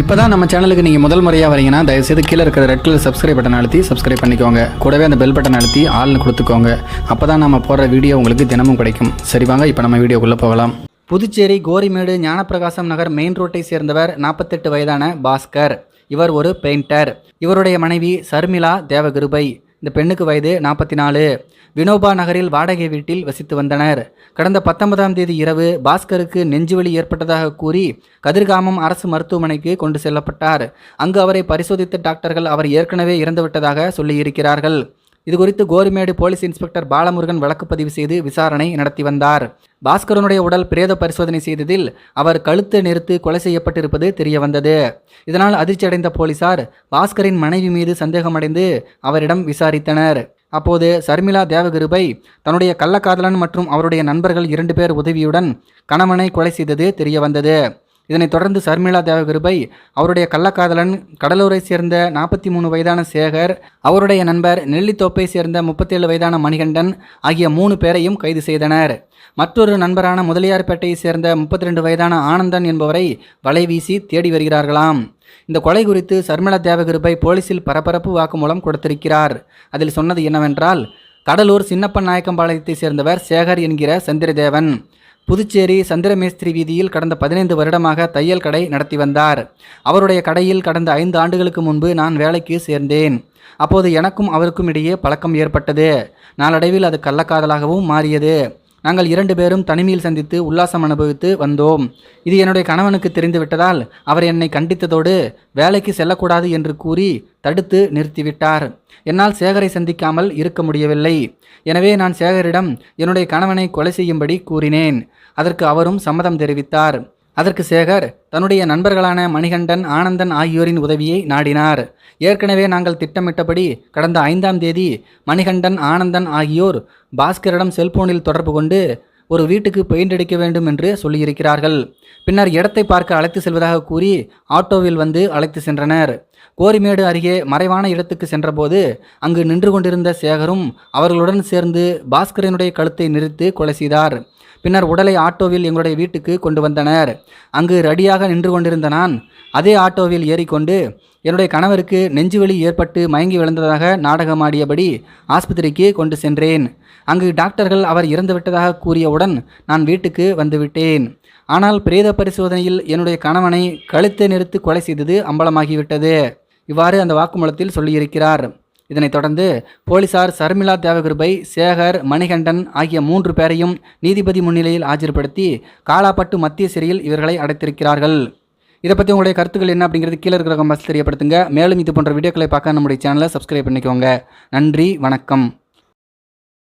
இப்போ தான் நம்ம சேனலுக்கு நீங்கள் முதல் முறையாக வரீங்கன்னா தயவுசெய்து கீழே இருக்கிற ரெட் கலர் சப்ஸ்கிரைப் பட்டன் அழுத்தி சப்ஸ்கிரைப் பண்ணிக்கோங்க. கூடவே அந்த பெல் பட்டன் அழுத்தி ஆள்னு கொடுத்துக்கோங்க. அப்போ தான் நம்ம போடுற வீடியோ உங்களுக்கு தினமும் கிடைக்கும். சரி வாங்க இப்போ நம்ம வீடியோக்குள்ளே போகலாம். புதுச்சேரி கோரிமேடு ஞானப்பிரகாசம் நகர் மெயின் ரோட்டை சேர்ந்தவர் நாற்பத்தெட்டு வயதான பாஸ்கர். இவர் ஒரு பெயிண்டர் இவருடைய மனைவி சர்மிளா தேவகிருபை. இந்த பெண்ணுக்கு வயது நாற்பத்தி நாலு வினோபா நகரில் வாடகை வீட்டில் வசித்து வந்தனர். கடந்த பத்தொன்பதாம் தேதி இரவு பாஸ்கருக்கு நெஞ்சுவலி ஏற்பட்டதாக கூறி கதிர்காமம் அரசு மருத்துவமனைக்கு கொண்டு செல்லப்பட்டார். அங்கு அவரை பரிசோதித்த டாக்டர்கள் அவர் ஏற்கனவே இறந்துவிட்டதாக சொல்லியிருக்கிறார்கள். இது குறித்து கோரிமேடு போலீஸ் இன்ஸ்பெக்டர் பாலமுருகன் வழக்குப்பதிவு செய்து விசாரணை நடத்தி வந்தார். பாஸ்கரனுடைய உடல் பிரேத பரிசோதனை செய்ததில் அவர் கழுத்து நிறுத்து கொலை செய்யப்பட்டிருப்பது தெரிய வந்தது இதனால் அதிர்ச்சியடைந்த போலீசார் பாஸ்கரின் மனைவி மீது சந்தேகமடைந்து அவரிடம் விசாரித்தனர். அப்போது சர்மிளா தேவகிருபை தன்னுடைய கள்ளக்காதலன் மற்றும் அவருடைய நண்பர்கள் இரண்டு பேர் உதவியுடன் கணவனை கொலை செய்தது தெரிய வந்தது இதனைத் தொடர்ந்து சர்மிளா தேவகிருபை அவருடைய கள்ளக்காதலன் கடலூரை சேர்ந்த நாற்பத்தி மூணு வயதான சேகர் அவருடைய நண்பர் நெல்லித்தோப்பை சேர்ந்த முப்பத்தேழு வயதான மணிகண்டன் ஆகிய மூணு பேரையும் கைது செய்தனர். மற்றொரு நண்பரான முதலியார்பேட்டையை சேர்ந்த முப்பத்தி ரெண்டு வயதான ஆனந்தன் என்பவரை வலை வீசி தேடி வருகிறார்களாம். இந்த கொலை குறித்து சர்மிளா தேவகிருபை போலீசில் பரபரப்பு வாக்குமூலம் கொடுத்திருக்கிறார். அதில் சொன்னது என்னவென்றால் கடலூர் சின்னப்பன் நாயக்கம்பாளையத்தை சேர்ந்தவர் சேகர் என்கிற சந்திரதேவன். புதுச்சேரி சந்திரமேஸ்திரி வீதியில் கடந்த பதினைந்து வருடமாக தையல் கடை நடத்தி வந்தார். அவருடைய கடையில் கடந்த ஐந்து ஆண்டுகளுக்கு முன்பு நான் வேலைக்கு சேர்ந்தேன். அப்போது எனக்கும் அவருக்கும் இடையே பழக்கம் ஏற்பட்டது. நாளடைவில் அது கள்ளக்காதலாகவும் மாறியது. நாங்கள் இரண்டு பேரும் தனிமையில் சந்தித்து உல்லாசம் அனுபவித்து வந்தோம். இது என்னுடைய கணவனுக்கு தெரிந்துவிட்டதால் அவர் என்னை கண்டித்ததோடு வேலைக்கு செல்லக்கூடாது என்று கூறி தடுத்து நிறுத்திவிட்டார். என்னால் சேகரை சந்திக்காமல் இருக்க முடியவில்லை. எனவே நான் சேகரிடம் என்னுடைய கணவனை கொலை செய்யும்படி கூறினேன். அதற்கு அவரும் சம்மதம் தெரிவித்தார். அதற்கு சேகர் தன்னுடைய நண்பர்களான மணிகண்டன் ஆனந்தன் ஆகியோரின் உதவியை நாடினார். ஏற்கனவே நாங்கள் திட்டமிட்டபடி கடந்த ஐந்தாம் தேதி மணிகண்டன் ஆனந்தன் ஆகியோர் பாஸ்கரிடம் செல்போனில் தொடர்பு கொண்டு ஒரு வீட்டுக்கு பெயிண்ட் அடிக்க வேண்டும் என்று சொல்லியிருக்கிறார்கள். பின்னர் இடத்தை பார்க்க அழைத்து செல்வதாக கூறி ஆட்டோவில் வந்து அழைத்து சென்றனர். கோரிமேடு அருகே மறைவான இடத்துக்கு சென்றபோது அங்கு நின்று கொண்டிருந்த சேகரும் அவர்களுடன் சேர்ந்து பாஸ்கரனுடைய கழுத்தை நிறுத்து கொலை செய்தார். பின்னர் உடலை ஆட்டோவில் எங்களுடைய வீட்டுக்கு கொண்டு வந்தனர். அங்கு ரெடியாக நின்று கொண்டிருந்த நான் அதே ஆட்டோவில் ஏறிக்கொண்டு என்னுடைய கணவருக்கு நெஞ்சுவலி ஏற்பட்டு மயங்கி விழுந்ததாக நாடகமாடியபடி ஆஸ்பத்திரிக்கு கொண்டு சென்றேன். அங்கு டாக்டர்கள் அவர் இறந்துவிட்டதாக கூறியவுடன் நான் வீட்டுக்கு வந்துவிட்டேன் ஆனால் பிரேத பரிசோதனையில் என்னுடைய கணவனை கழுத்தை நிறுத்து கொலை செய்தது அம்பலமாகிவிட்டது. இவ்வாறு அந்த வாக்குமூலத்தில் சொல்லியிருக்கிறார். இதனைத் தொடர்ந்து போலீசார் சர்மிளா தேவகிருபை சேகர் மணிகண்டன் ஆகிய மூன்று பேரையும் நீதிபதி முன்னிலையில் ஆஜர்படுத்தி காலாப்பட்டு மத்திய சிறையில் இவர்களை அடைத்திருக்கிறார்கள். இதை பற்றி உங்களுடைய கருத்துக்கள் என்ன அப்படிங்கிறது கீழே இருக்கிற கம்பாஸ் தெரியப்படுத்துங்க. மேலும் இது போன்ற வீடியோக்களை பார்க்க நம்முடைய சேனலை சப்ஸ்கிரைப் பண்ணிக்கோங்க. நன்றி வணக்கம்.